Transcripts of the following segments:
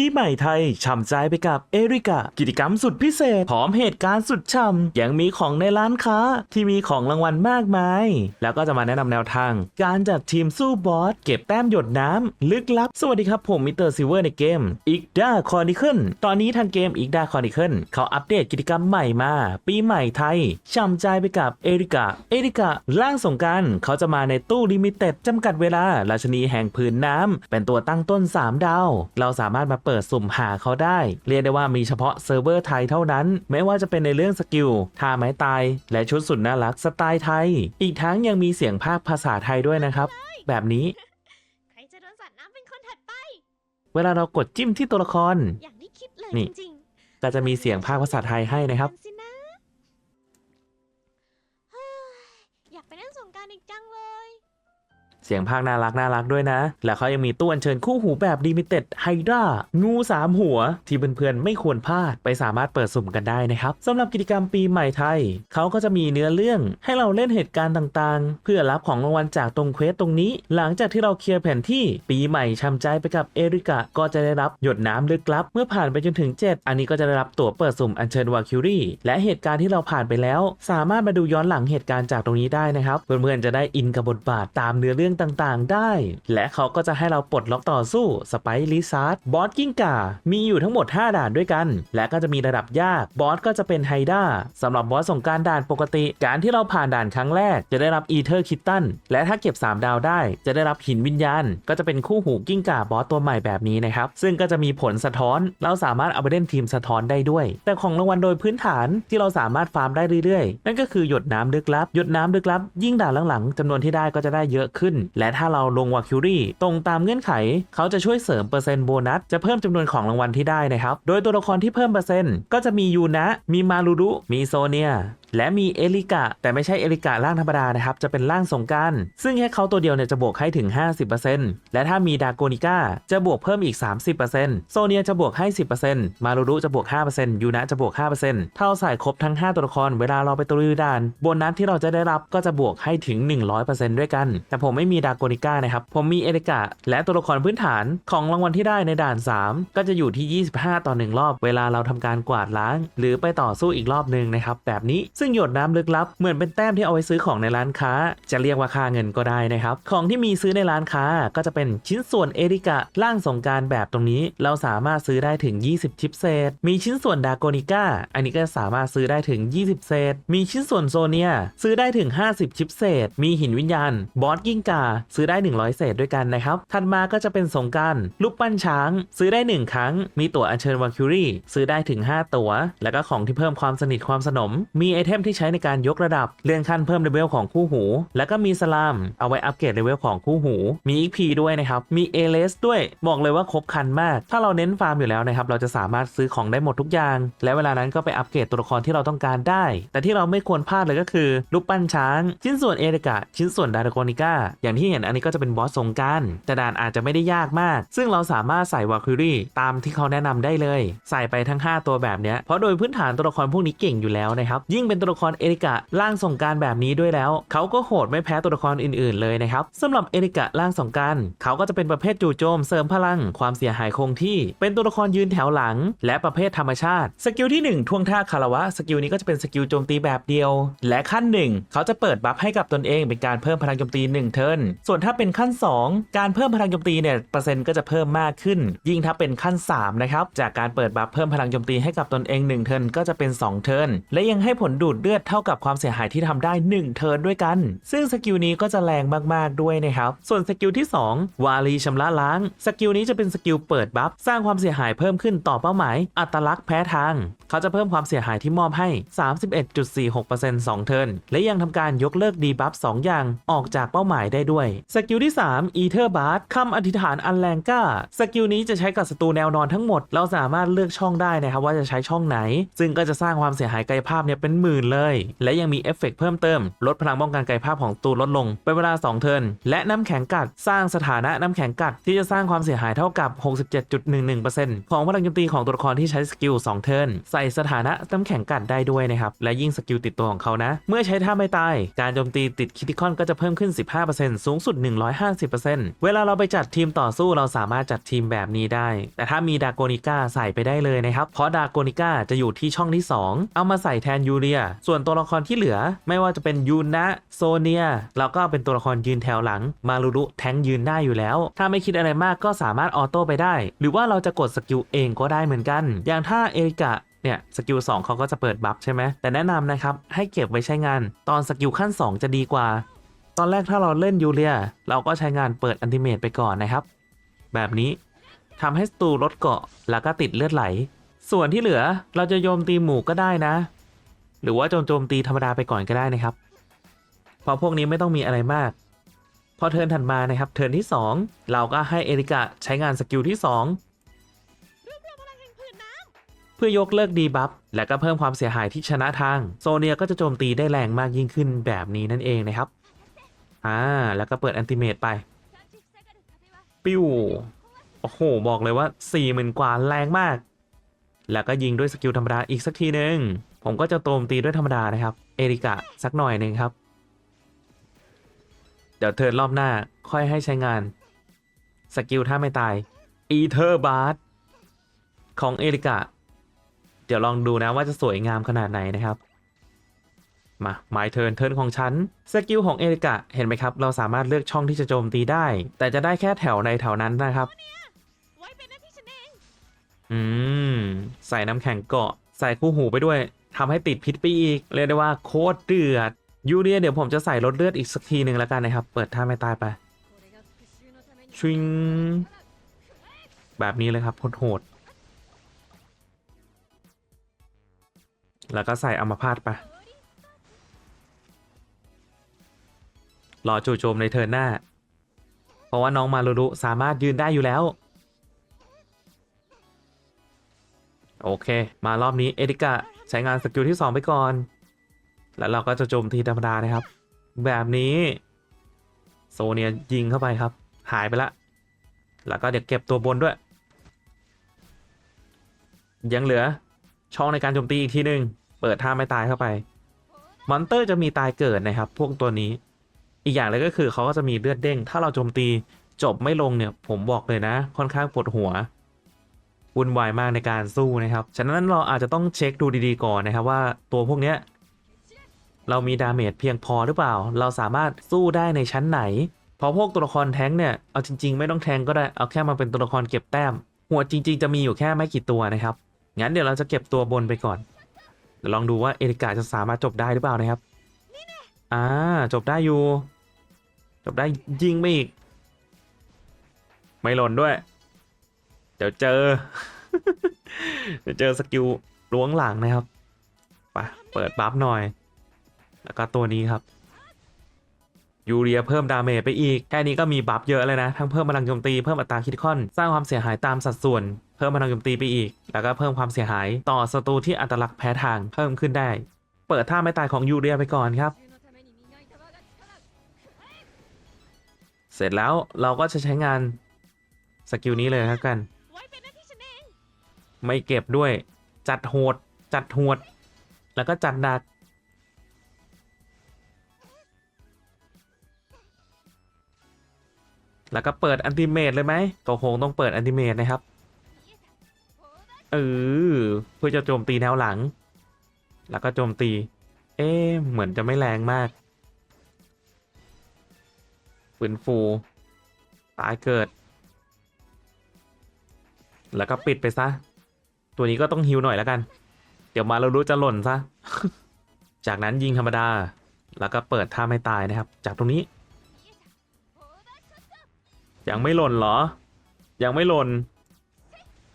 ปีใหม่ไทยช่ำใจไปกับเอริกากิจกรรมสุดพิเศษพร้อมเหตุการณ์สุดช่ำยังมีของในร้านค้าที่มีของรางวัลมากมาย แล้วก็จะมาแนะนำแนวทาง การจัดทีมสู้บอส เก็บแต้มหยดน้ำลึกลับ สวัสดีครับผมมิสเตอร์ซิเวอร์ในเกมอีกดาคอนิเคิลตอนนี้ทางเกมอีกดาคอนิเคิลเขาอัปเดตกิจกรรมใหม่มา ปีใหม่ไทยช่ำใจไปกับเอริกาเอริการ่างสงการเขาจะมาในตู้ลิมิเต็ดจำกัดเวลาราชนีแห่งพื้นน้ำเป็นตัวตั้งต้น 3 ดาว เราสามารถมาเปิดสุ่มหาเขาได้ เรียกได้ว่ามีเฉพาะเซิร์ฟเวอร์ไทยเท่านั้น ไม่ว่าจะเป็นในเรื่องสกิลท่าไม้ตาย และชุดสุดน่ารักสไตล์ไทย อีกทั้งยังมีเสียงภาคภาษาไทยด้วยนะครับ แบบนี้ ใครจะโดนสัตว์น้ำเป็นคนถัดไป เวลาเรากดจิ้มที่ตัวละคร อย่างที่คิดเลยนี่ จริงก็จะมีเสียงภาคภาษาไทยให้นะครับสินะ เสียงภาคน่ารักน่ารักด้วยนะ แล้วเขายังมีตู้อัญเชิญคู่หูแบบลิมิเต็ดไฮดรางูสามหัว ที่เพื่อนๆไม่ควรพลาดไปสามารถเปิดสุ่มกันได้นะครับสำหรับกิจกรรมปีใหม่ไทย เขาก็จะมีเนื้อเรื่องให้เราเล่นเหตุการณ์ต่างๆ เพื่อรับของรางวัลจากตรงเควสตรงนี้ หลังจากที่เราเคลียร์แผนที่ปีใหม่ช้ำใจไปกับเอริกะก็จะได้รับหยดน้ำลึกลับ เมื่อผ่านไปจนถึง 7 อันนี้ก็จะได้รับตั๋วเปิดสุ่มอัญเชิญวาคิวรี่และเหตุการณ์ที่เราผ่านไปแล้ว สามารถมาดูย้อนหลังเหตุการณ์จากตรงนี้ได้นะครับเพื่อนๆจะได้อินกับบทบาทตามเนื้อเรื่องต่างๆ ได้ และเขาก็จะให้เราปลดล็อกต่อสู้สไปริซาร์ดบอสกิ้งก่ามีอยู่ทั้งหมด 5 ด่านด้วยกัน และก็จะมีระดับยากบอสก็จะเป็นไฮด้าสำหรับบอสส่งการด่านปกติ การที่เราผ่านด่านครั้งแรก จะได้รับอีเทอร์คิตตันและถ้าเก็บ 3 ดาวได้ จะได้รับหินวิญญาณ ก็จะเป็นคู่หูกิ้งก่าบอสตัวใหม่แบบนี้นะครับซึ่งก็จะมีผลสะท้อน เราสามารถเอาไปเล่นทีมสะท้อนได้ด้วย แต่ของรางวัลโดยพื้นฐานที่เราสามารถฟาร์มได้เรื่อยๆ นั่นก็คือหยดน้ำลึกลับหยดน้ำลึกลับ ยิ่งด่านหลังๆจำนวนที่ได้ก็จะได้เยอะขึ้นและถ้าเราลงวาคิวรี่ตรงตามเงื่อนไข เขาจะช่วยเสริมเปอร์เซ็นต์โบนัส จะเพิ่มจำนวนของรางวัลที่ได้นะครับ โดยตัวละครที่เพิ่มเปอร์เซ็นต์ก็จะมียูนะ มีมารูรุ มีโซเนีย และมีเอลิกะ แต่ไม่ใช่เอลิกะร่างธรรมดานะครับ จะเป็นร่างสงการ ซึ่งแค่เขาตัวเดียวเนี่ยจะบวกให้ถึง 50%และถ้ามีดาโกนิก้าจะบวกเพิ่มอีก 30%โซเนียจะบวกให้ 10%มารูรุจะบวก 5%ยูนะจะบวก5%ถ้าเราใส่ครบทั้ง 5 ตัวละครเวลาเราไปตะลุยด่านโบนัสที่เราจะได้รับก็จะบวกให้ถึง 100%ด้วยกัน แต่ผมไม่มีดาโกนิก้านะครับ ผมมีเอลิกะ และตัวละครพื้นฐานของรางวัลที่ได้ในด่าน 3 ก็จะอยู่ที่ 25 ต่อ 1 รอบ เวลาเราทำการกวาดล้าง หรือไปต่อสู้อีกรอบหนึ่งนะครับแบบนี้ซึ่งหยดน้ำลึกลับเหมือนเป็นแต้มที่เอาไว้ซื้อของในร้านค้า จะเรียกว่าค่าเงินก็ได้นะครับ ของที่มีซื้อในร้านค้าก็จะเป็นชิ้นส่วนเอริกะร่างสงการแบบตรงนี้ เราสามารถซื้อได้ถึง 20 ชิปเศษ มีชิ้นส่วนดาโกนิก้าอันนี้ก็สามารถซื้อได้ถึง 20 เศษ มีชิ้นส่วนโซเนียซื้อได้ถึง 50 ชิปเศษ มีหินวิญญาณบอสกิ้งกาซื้อได้ 100 เศษด้วยกันนะครับถัดมาก็จะเป็นสงการลูกปั้นช้าง ซื้อได้ 1 ครั้ง มีตั๋วอัญเชิญวาคิวรีซื้อได้ถึง 5 ตั๋ว แล้วก็ของที่เพิ่มความสนิทความสนมมีไอเทมที่ใช้ในการยกระดับ เลื่อนขั้นเพิ่มเลเวลของคู่หู แล้วก็มีสลาม เอาไว้อัปเกรดเลเวลของคู่หู มี XP ด้วยนะครับ มีเอเลสด้วย บอกเลยว่าครบคันมาก ถ้าเราเน้นฟาร์มอยู่แล้วนะครับ เราจะสามารถซื้อของได้หมดทุกอย่าง และเวลานั้นก็ไปอัปเกรดตัวละครที่เราต้องการได้ แต่ที่เราไม่ควรพลาดเลยก็คือรูปปั้นช้าง ชิ้นส่วนเอริกะ ชิ้นส่วนดาร์โกนิก้า อย่างที่เห็นอันนี้ก็จะเป็นบอสสงการแต่ด่านอาจจะไม่ได้ยากมาก ซึ่งเราสามารถใส่วาคิรี่ตามที่เขาแนะนำได้เลย ใส่ไปทั้ง 5 ตัวแบบเนี้ย เพราะโดยพื้นฐานตัวละครพวกนี้เก่งอยู่แล้วนะครับ ยิ่งเป็นตัวละครเอริกะร่างสงการแบบนี้ด้วยแล้ว เขาก็โหดไม่แพ้ตัวละครอื่นๆเลยนะครับสำหรับเอริกะร่างสงการเขาก็จะเป็นประเภทจู่โจมเสริมพลัง ความเสียหายคงที่ เป็นตัวละครยืนแถวหลัง และประเภทธรรมชาติ สกิลที่ 1 ท่วงท่าคารวะ สกิลนี้ก็จะเป็นสกิลโจมตีแบบเดียว และขั้น 1 เขาจะเปิดบัฟให้กับตนเองเป็นการเพิ่มพลังโจมตี 1 เทิร์นส่วนถ้าเป็นขั้น 2 การเพิ่มพลังโจมตีเนี่ยเปอร์เซ็นต์ก็จะเพิ่มมากขึ้น ยิ่งถ้าเป็นขั้น3นะครับจากการเปิดบัฟเพิ่มพลังโจมตีให้กับตนเอง 1 เทิร์นก็จะเป็น 2 เทิร์นและยังให้ผลดูดเลือดเท่ากับความเสียหายที่ทำได้ 1 เทิร์นด้วยกัน ซึ่งสกิลนี้ก็จะแรงมากๆด้วยนะครับ ส่วนสกิลที่ 2 วารีชำระล้าง สกิลนี้จะเป็นสกิลเปิดบัฟสร้างความเสียหายเพิ่มขึ้นต่อเป้าหมาย อัตลักษณ์แพ้ทาง เขาจะเพิ่มความเสียหายที่มอบให้ 31.46% 2เทิร์นและยังทำการยกเลิกดีบัฟ2อย่างออกจากเป้าหมายได้ด้วย สกิลที่3อีเทอร์บาร์คำอธิษฐานอันแรงกล้า สกิลนี้จะใช้กับศัตรูแนวนอนทั้งหมด เราสามารถเลือกช่องได้นะครับว่าจะใช้ช่องไหน ซึ่งก็จะสร้างความเสียหายกายภาพเนี่ยเป็นหมื่นเลย และยังมีเอฟเฟกต์เพิ่มเติม ลดพลังป้องกันกายภาพของตูลดลง เป็นเวลา 2 เทิร์นและน้ำแข็งกัดสร้างสถานะน้ำแข็งกัดที่จะสร้างความเสียหายเท่ากับ 67.11%ของพลังโจมตีของตัวละครที่ใช้สกิล2เทิร์นใส่ส่สถานะน้ำแข็งกัดได้ด้วยนะครับ และยิ่งสกิลติดตัวของเขานะ เมื่อใช้ท่าไม่ตาย การโจมตีติดคิติคอนก็จะเพิ่มขึ้น 15%สูงสุด 150%เวลาเราไปจัดทีมต่อสู้เราสามารถจัดทีมแบบนี้ได้ แต่ถ้ามีดาโกนิก้าใส่ไปได้เลยนะครับ เพราะดาโกนิก้าจะอยู่ที่ช่องที่ 2 เอามาใส่แทนยูเรีย ส่วนตัวละครที่เหลือ ไม่ว่าจะเป็นยูนะโซเนียเราก็เป็นตัวละครยืนแถวหลัง มารุรุแทงยืนได้อยู่แล้ว ถ้าไม่คิดอะไรมากก็สามารถออโต้ไปได้ หรือว่าเราจะกดสกิลเองก็ได้เหมือนกัน อย่างถ้าเอริกะ เนี่ยสกิล2เขาก็จะเปิดบัฟใช่ไหมแต่แนะนำนะครับ ให้เก็บไว้ใช้งาน ตอนสกิลขั้น 2 จะดีกว่า ตอนแรกถ้าเราเล่นยูเลีย เราก็ใช้งานเปิดอันติเมตไปก่อนนะครับ แบบนี้ทำให้สตูลดเกาะแล้วก็ติดเลือดไหล ส่วนที่เหลือเราจะโยมตีหมู่ก็ได้นะ หรือว่าโจมโจมตีธรรมดาไปก่อนก็ได้นะครับเพราะพวกนี้ไม่ต้องมีอะไรมากพอเทิร์นถัดมานะครับเทิร์นที่ 2 เราก็ให้เอริกะใช้งานสกิลที่ 2 เพื่อยกเลิกดีบัฟและก็เพิ่มความเสียหายที่ชนะทาง โซเนียก็จะโจมตีได้แรงมากยิ่งขึ้นแบบนี้นั่นเองนะครับอ่าแล้วก็เปิดแอนติเมตไป ปิ้ว โอ้โห บอกเลยว่า4 0,000กว่าแรงมาก แล้วก็ยิงด้วยสกิลธรรมดาอีกสักทีหนึ่งผมก็จะโจมตีด้วยธรรมดานะครับ เอริกะสักหน่อยหนึ่งครับ เดี๋ยวเทิร์นรอบหน้าค่อยให้ใช้งาน สกิลถ้าไม่ตายอีเทอร์บาร์ของเอริกะ เดี๋ยวลองดูนะว่าจะสวยงามขนาดไหนนะครับ มาหมายเทิร์นเทิร์นของฉัน สกิลของเอริกะเห็นไหมครับ เราสามารถเลือกช่องที่จะโจมตีได้ แต่จะได้แค่แถวในแถวนั้นนะครับอืม ใส่น้ำแข็งเกาะ ใส่คู่หูไปด้วยทำให้ติดพิษไปอีก เรียกได้ว่าโคตรเดือด ยูเรียเดี๋ยวผมจะใส่ลดเลือดอีกสักทีหนึ่งแล้วกันนะครับ เปิดท่าไม่ตายไปชิงแบบนี้เลยครับโหด แล้วก็ใส่อัมพาตไปรอจู่โจมในเทิร์นหน้า เพราะว่าน้องมารุรุสามารถยืนได้อยู่แล้ว โอเค มารอบนี้เอริกะใช้งานสกิลที่ 2 ไปก่อน แล้วเราก็จะโจมทีธรรมดานะครับ แบบนี้ โซเนียยิงเข้าไปครับ หายไปละ แล้วก็เดี๋ยวเก็บตัวบนด้วย ยังเหลือ ช่องในการโจมตีอีกทีหนึ่งเปิดท่าไม่ตายเข้าไป มอนเตอร์จะมีตายเกิดนะครับ พวกตัวนี้ อีกอย่างเลยก็คือเขาก็จะมีเลือดเด้ง ถ้าเราโจมตีจบไม่ลงเนี่ย ผมบอกเลยนะ ค่อนข้างปวดหัววุ่นวายมากในการสู้นะครับ ฉะนั้นเราอาจจะต้องเช็คดูดีๆก่อนนะครับว่าตัวพวกเนี้ยเรามีดาเมจเพียงพอหรือเปล่า เราสามารถสู้ได้ในชั้นไหนพราะพวกตัวละครแท้งเนี่ย เอาจริง ๆ ไม่ต้องแทงก็ได้ เอาแค่มาเป็นตัวละครเก็บแต้ม หัวจริง ๆ จะมีอยู่แค่ไม่กี่ตัวนะครับ งั้นเดี๋ยวเราจะเก็บตัวบนไปก่อนเดี๋ยวลองดูว่าเอริกาจะสามารถจบได้หรือเปล่านะครับ อ่า จบได้อยู่ จบได้ยิงไปอีก ไม่หล่นด้วย เดี๋ยวเจอ เดี๋ยวเจอสกิลล้วงหลังนะครับ ไป เปิดบัฟหน่อย แล้วก็ตัวนี้ครับ ยูเรียเพิ่มดาเมจไปอีก แค่นี้ก็มีบัฟเยอะเลยนะ ทั้งเพิ่มพลังโจมตี เพิ่มอัตราคิดคอน สร้างความเสียหายตามสัดส่วน เพิ่มพลังโจมตีไปอีก แล้วก็เพิ่มความเสียหายต่อศัตรูที่อัตลักษณ์แพ้ทางเพิ่มขึ้นได้ เปิดท่าไม่ตายของยูเรียไปก่อนครับ เสร็จแล้วเราก็จะใช้งานสกิลนี้เลยครับกัน ไม่เก็บด้วย จัดโหด จัดโหด แล้วก็จัดดัก แล้วก็เปิดอันติเมตเลยไหมก็คงต้องเปิดอันติเมตนะครับ เออ เพื่อจะโจมตีแนวหลัง แล้วก็โจมตี เอ๊เหมือนจะไม่แรงมากฝืนฟูตายเกิด แล้วก็ปิดไปซะ ตัวนี้ก็ต้องฮิวหน่อยแล้วกัน เดี๋ยวมาเรารู้จะหล่นซะ จากนั้นยิงธรรมดา แล้วก็เปิดท่าไม่ตายนะครับ จากตรงนี้ ยังไม่หล่นเหรอ ยังไม่หล่น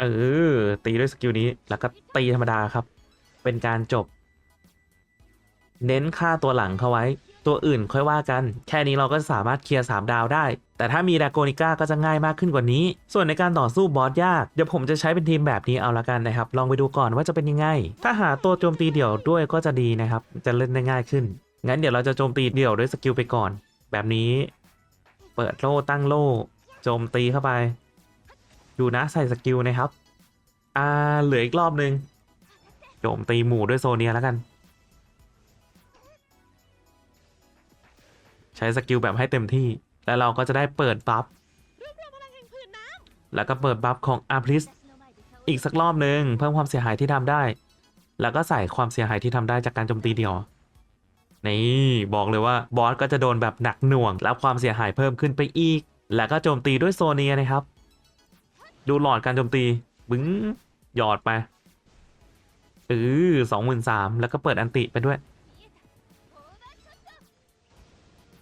เออ ตีด้วยสกิลนี้ แล้วก็ตีธรรมดาครับ เป็นการจบ เน้นค่าตัวหลังเข้าไว้ ตัวอื่นค่อยว่ากัน แค่นี้เราก็สามารถเคลียร์ 3 ดาวได้ แต่ถ้ามีดาโกนิก้าก็จะง่ายมากขึ้นกว่านี้ ส่วนในการต่อสู้บอสยาก เดี๋ยวผมจะใช้เป็นทีมแบบนี้เอาละกันนะครับ ลองไปดูก่อนว่าจะเป็นยังไง ถ้าหาตัวโจมตีเดี่ยวด้วยก็จะดีนะครับ จะเล่นได้ง่ายขึ้น งั้นเดี๋ยวเราจะโจมตีเดี่ยวด้วยสกิลไปก่อน แบบนี้ เปิดโล่ตั้งโล่ โจมตีเข้าไป ดูนะใส่สกิลนะครับ อ่าเหลืออีกรอบนึง โจมตีหมู่ด้วยโซเนียแล้วกัน ใช้สกิลแบบให้เต็มที่ แล้วเราก็จะได้เปิดบัฟ แล้วก็เปิดบัฟของอาร์พลิสอีกสักรอบหนึ่งเพิ่มความเสียหายที่ทำได้ แล้วก็ใส่ความเสียหายที่ทำได้จากการโจมตีเดียวนี่บอกเลยว่าบอสก็จะโดนแบบหนักหน่วงรับความเสียหายเพิ่มขึ้นไปอีก แล้วก็โจมตีด้วยโซเนียนะครับ ดูหลอดการโจมตีบึ้งหยอดไปเออสองหมื่นสามแล้วก็เปิดอันติไปด้วย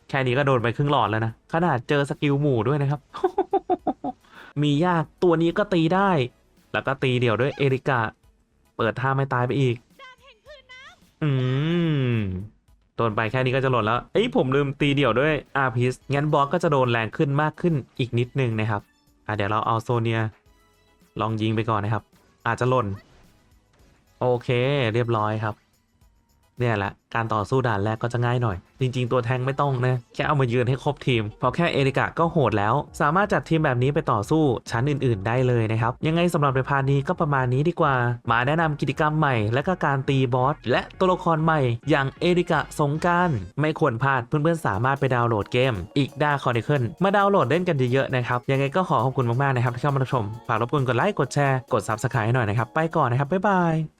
แค่นี้ก็โดนไปครึ่งหลอดแล้วนะ ขนาดเจอสกิลหมู่ด้วยนะครับ มียากตัวนี้ก็ตีได้ แล้วก็ตีเดี่ยวด้วยเอริกา เปิดท่าไม่ตายไปอีก อื้อืม โดนไปแค่นี้ก็จะหล่นแล้ว เอ้ยผมลืมตีเดี่ยวด้วยอาร์พิสงั้นบอสก็จะโดนแรงขึ้นมากขึ้นอีกนิดนึงนะครับ อะเดี๋ยวเราเอาโซเนีย ลองยิงไปก่อนนะครับ อาจจะหล่น โอเค เรียบร้อยครับ เนี่ยแหละ การต่อสู้ด่านแรกก็จะง่ายหน่อย จริง ๆ ตัวแทงไม่ต้องนะแค่เอามายืนให้ครบทีม เพราะแค่เอริกะก็โหดแล้ว สามารถจัดทีมแบบนี้ไปต่อสู้ชั้นอื่น ๆ ได้เลยนะครับ ยังไงสำหรับในพาร์ทนี้ก็ประมาณนี้ดีกว่า มาแนะนำกิจกรรมใหม่ และก็การตีบอสและตัวละครใหม่ อย่างเอริกะสงการไม่ควรพลาดเพื่อนๆสามารถไปดาวน์โหลดเกมอีกดาคอนิเคิลมาดาวน์โหลดเล่นกันเยอะๆนะครับยังไงก็ขอขอบคุณมากๆนะครับที่เข้ามารับชมฝากรบกวนกดไลค์กดแชร์กด Subscribe ให้หน่อยนะครับไปก่อนนะครับบ๊ายบาย